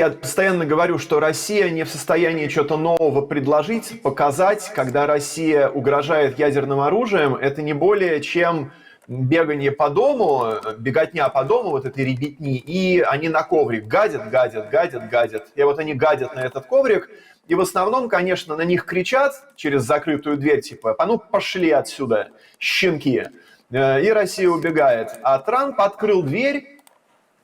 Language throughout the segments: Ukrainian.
Я постоянно говорю, что Россия не в состоянии что-то нового предложить, показать, когда Россия угрожает ядерным оружием, это не более чем бегание по дому, беготня по дому вот этой ребятни, и они на коврик гадят, гадят, гадят, гадят. И вот они гадят на этот коврик, и в основном, конечно, на них кричат через закрытую дверь, типа, а ну пошли отсюда, щенки. Э, И Россия убегает. А Трамп открыл дверь,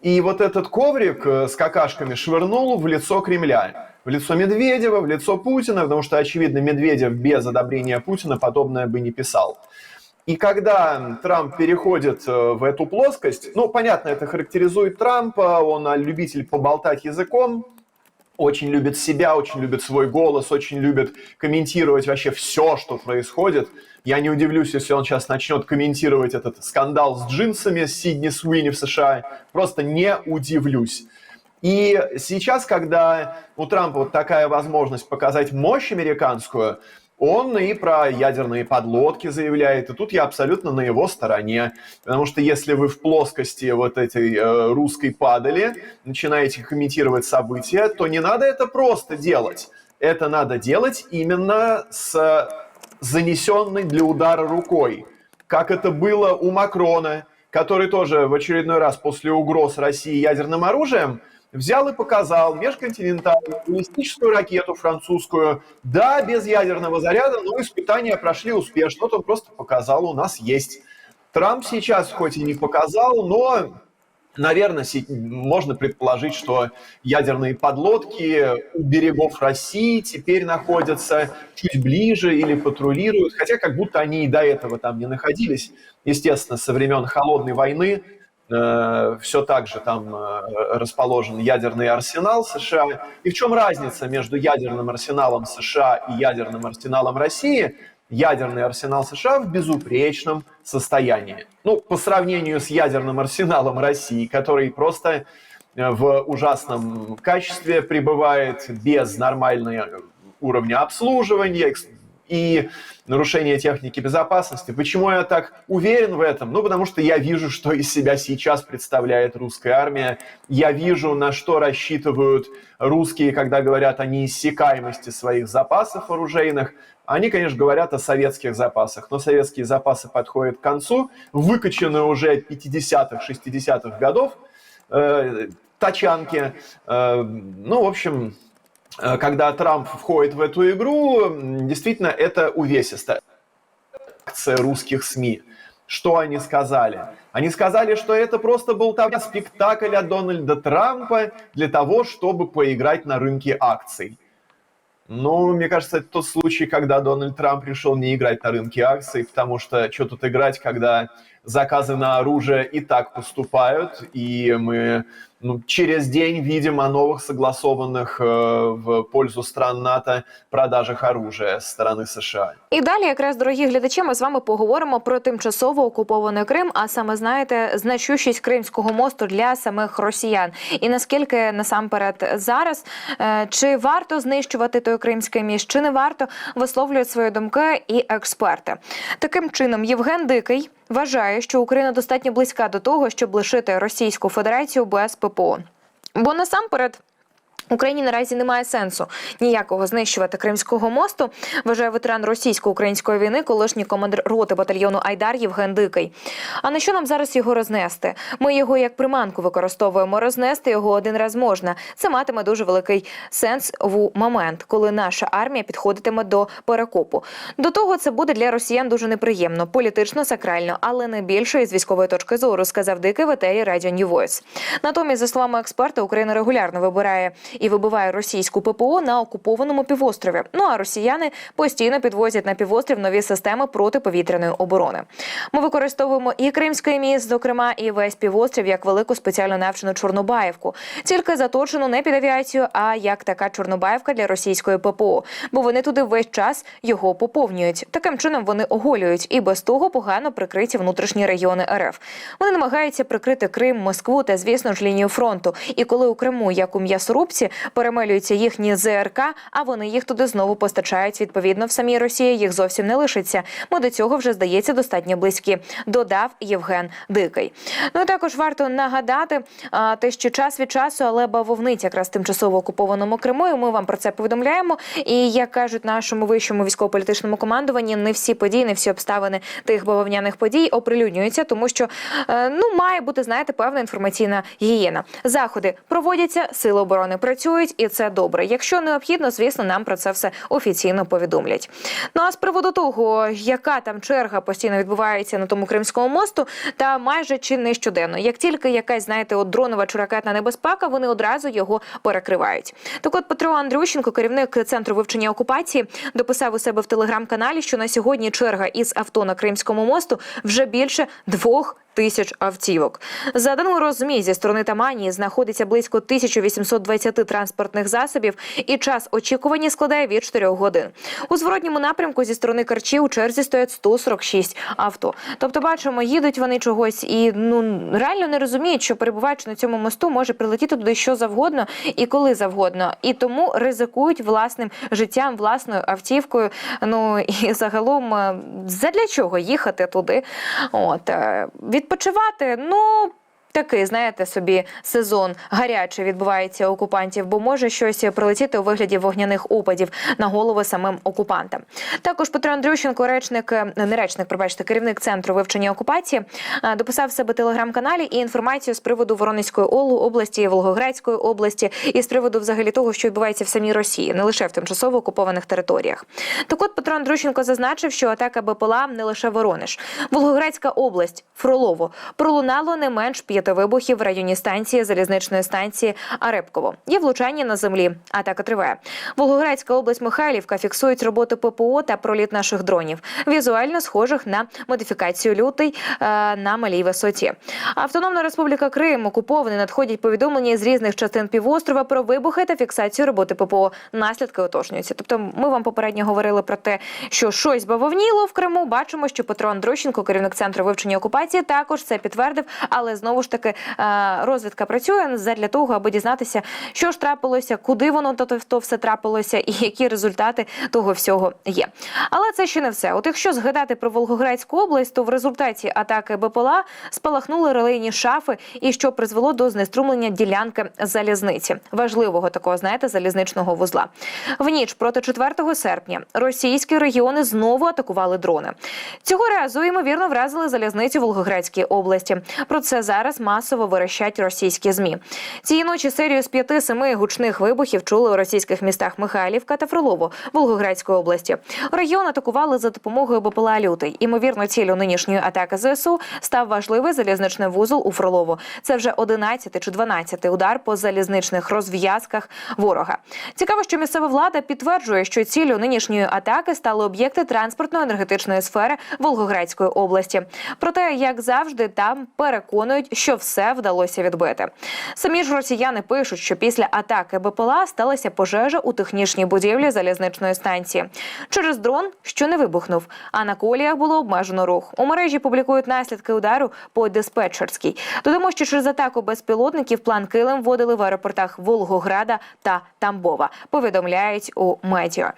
и вот этот коврик э, с какашками швырнул в лицо Кремля. В лицо Медведева, в лицо Путина, потому что, очевидно, Медведев без одобрения Путина подобное бы не писал. И когда Трамп переходит э, в эту плоскость, ну, понятно, это характеризует Трампа, он а, любитель поболтать языком, очень любит себя, очень любит свой голос, очень любит комментировать вообще все, что происходит. Я не удивлюсь, если он сейчас начнет комментировать этот скандал с джинсами Сидни Суини в США. Просто не удивлюсь. И сейчас, когда у Трампа вот такая возможность показать мощь американскую, он и про ядерные подлодки заявляет, и тут я абсолютно на его стороне. Потому что если вы в плоскости вот этой э, русской падали, начинаете комментировать события, то не надо это просто делать. Это надо делать именно с занесенной для удара рукой. Как это было у Макрона, который тоже в очередной раз после угроз России ядерным оружием взял и показал межконтинентальную баллистическую ракету французскую. Да, без ядерного заряда, но испытания прошли успешно. Вот он просто показал, у нас есть. Трамп сейчас хоть и не показал, но, наверное, можно предположить, что ядерные подлодки у берегов России теперь находятся чуть ближе или патрулируют, хотя как будто они и до этого там не находились. Естественно, со времен Холодной войны все так же там э, расположен ядерный арсенал США. И в чем разница между ядерным арсеналом США и ядерным арсеналом России? Ядерный арсенал США в безупречном состоянии. Ну, по сравнению с ядерным арсеналом России, который просто э, в ужасном качестве пребывает без нормального уровня обслуживания, и нарушение техники безопасности. Почему я так уверен в этом? Ну, потому что я вижу, что из себя сейчас представляет русская армия. Я вижу, на что рассчитывают русские, когда говорят о неиссякаемости своих запасов оружейных. Они, конечно, говорят о советских запасах, но советские запасы подходят к концу, выкачаны уже 50-х, 60-х годов, э, тачанки. Э, ну, в общем, когда Трамп входит в эту игру, действительно это увесисто. Акция русских СМИ. Что они сказали? Они сказали, что это просто был там спектакль от Дональда Трампа для того, чтобы поиграть на рынке акций. Ну, мне кажется, это тот случай, когда Дональд Трамп решил не играть на рынке акций, потому что что тут играть, когда заказы на оружие и так поступают, и мы ну, через день видим о новых согласованных э, в пользу стран НАТО продажах оружия з сторони США. І далі, якраз дорогі глядачі, ми з вами поговоримо про тимчасово окупований Крим, а саме знаєте, значущість Кримського мосту для самих росіян. І наскільки насамперед зараз е, чи варто знищувати той кримський міст, чи не варто висловлюють свої думки і експерти. Таким чином, Євген Дикий вважає, що Україна достатньо близька до того, щоб лишити Російську Федерацію без ППО. Бо насамперед. Україні наразі немає сенсу ніякого знищувати Кримського мосту. Вважає ветеран російсько-української війни, колишній командир роти батальйону Айдар Євген Дикий. А на що нам зараз його рознести? Ми його як приманку використовуємо. Рознести його один раз можна. Це матиме дуже великий сенс в момент, коли наша армія підходитиме до перекопу. До того це буде для росіян дуже неприємно, політично, сакрально, але не більше із військової точки зору, сказав Дикий в етері Радіо New Voice. Натомість, за словами експерта, Україна регулярно вибирає і вибиває російську ППО на окупованому півострові. Ну а росіяни постійно підвозять на півострів нові системи протиповітряної оборони. Ми використовуємо і Кримський міст, зокрема, і весь півострів як велику спеціально навчену Чорнобаївку, тільки заточену не під авіацію, а як така Чорнобаївка для російської ППО, бо вони туди весь час його поповнюють. Таким чином вони оголюють і без того погано прикриті внутрішні регіони РФ. Вони намагаються прикрити Крим, Москву та, звісно ж, лінію фронту. І коли у Криму, як у м'ясорубці, місці, перемелюються їхні ЗРК, а вони їх туди знову постачають. Відповідно, в самій Росії їх зовсім не лишиться. Ми до цього вже здається достатньо близькі. Додав Євген Дикий. Ну також варто нагадати а, те, що час від часу, але бавовниця якраз тимчасово окупованому Криму. Ми вам про це повідомляємо. І як кажуть нашому вищому військово-політичному командуванні, не всі події, не всі обставини тих бавовняних подій оприлюднюються, тому що е, ну має бути, знаєте, певна інформаційна гігієна. Заходи проводяться, сили оборони працюють, і це добре. Якщо необхідно, звісно, нам про це все офіційно повідомлять. Ну а з приводу того, яка там черга постійно відбувається на тому кримському мосту, та майже чи не щоденно, як тільки якась, знаєте, от дронова чи ракетна небезпека, вони одразу його перекривають. Так от Петро Андрющенко, керівник центру вивчення окупації, дописав у себе в телеграм-каналі, що на сьогодні черга із авто на Кримському мосту вже більше двох. Тисяч автівок за даними розмі зі сторони Таманії знаходиться близько 1820 транспортних засобів, і час очікування складає від 4 годин. У зворотньому напрямку зі сторони Карчі у черзі стоять 146 авто. Тобто, бачимо, їдуть вони чогось і ну реально не розуміють, що перебуваючи на цьому мосту, може прилетіти туди що завгодно і коли завгодно, і тому ризикують власним життям, власною автівкою. Ну і загалом е, задля чого їхати туди? От е, відпочивати, ну. Такий, знаєте, собі сезон гарячий відбувається окупантів, бо може щось прилетіти у вигляді вогняних опадів на голови самим окупантам. Також Петро Андрющенко, речник, не речник, пробачте, керівник центру вивчення окупації, дописав себе телеграм-каналі і інформацію з приводу Воронезької області, Волгоградської області і з приводу взагалі того, що відбувається в самій Росії, не лише в тимчасово окупованих територіях. Так от Петро Андрющенко зазначив, що атака БПЛА не лише Воронеж, Волгоградська область, Фролово пролунало не менш п'яти вибухів в районі станції залізничної станції Арепково. Є влучання на землі. Атака триває. Волгоградська область Михайлівка фіксують роботи ППО та проліт наших дронів, візуально схожих на модифікацію лютий е, на малій висоті. Автономна Республіка Крим окупований надходять повідомлення з різних частин півострова про вибухи та фіксацію роботи ППО. Наслідки уточнюються. Тобто, ми вам попередньо говорили про те, що щось бавовніло в Криму. Бачимо, що Петро Андрощенко, керівник центру вивчення окупації, також це підтвердив, але знову ж таки е, розвідка працює для того, аби дізнатися, що ж трапилося, куди воно то, то все трапилося, і які результати того всього є. Але це ще не все. От якщо згадати про Волгоградську область, то в результаті атаки БПЛА спалахнули релейні шафи, і що призвело до знеструмлення ділянки залізниці, важливого такого, знаєте, залізничного вузла. В ніч проти 4 серпня російські регіони знову атакували дрони. Цього разу ймовірно вразили залізницю Волгоградській області. Про це зараз масово верещать російські змі. Цієї ночі серію з п'яти-семи гучних вибухів чули у російських містах Михайлівка та Фролово Волгоградської області. Регіон атакували за допомогою БПЛА «Лютий». Імовірно, цілю нинішньої атаки ЗСУ став важливий залізничний вузол у Фролово. Це вже 11 чи 12 удар по залізничних розв'язках ворога. Цікаво, що місцева влада підтверджує, що ціллю нинішньої атаки стали об'єкти транспортно-енергетичної сфери Волгоградської області. Проте, як завжди, там переконують, все вдалося відбити. Самі ж росіяни пишуть, що після атаки БПЛА сталася пожежа у технічній будівлі залізничної станції через дрон, що не вибухнув. А на коліях було обмежено рух. У мережі публікують наслідки удару по диспетчерській. Додамо, що через атаку безпілотників план Килим вводили в аеропортах Волгограда та Тамбова. Повідомляють у медіа.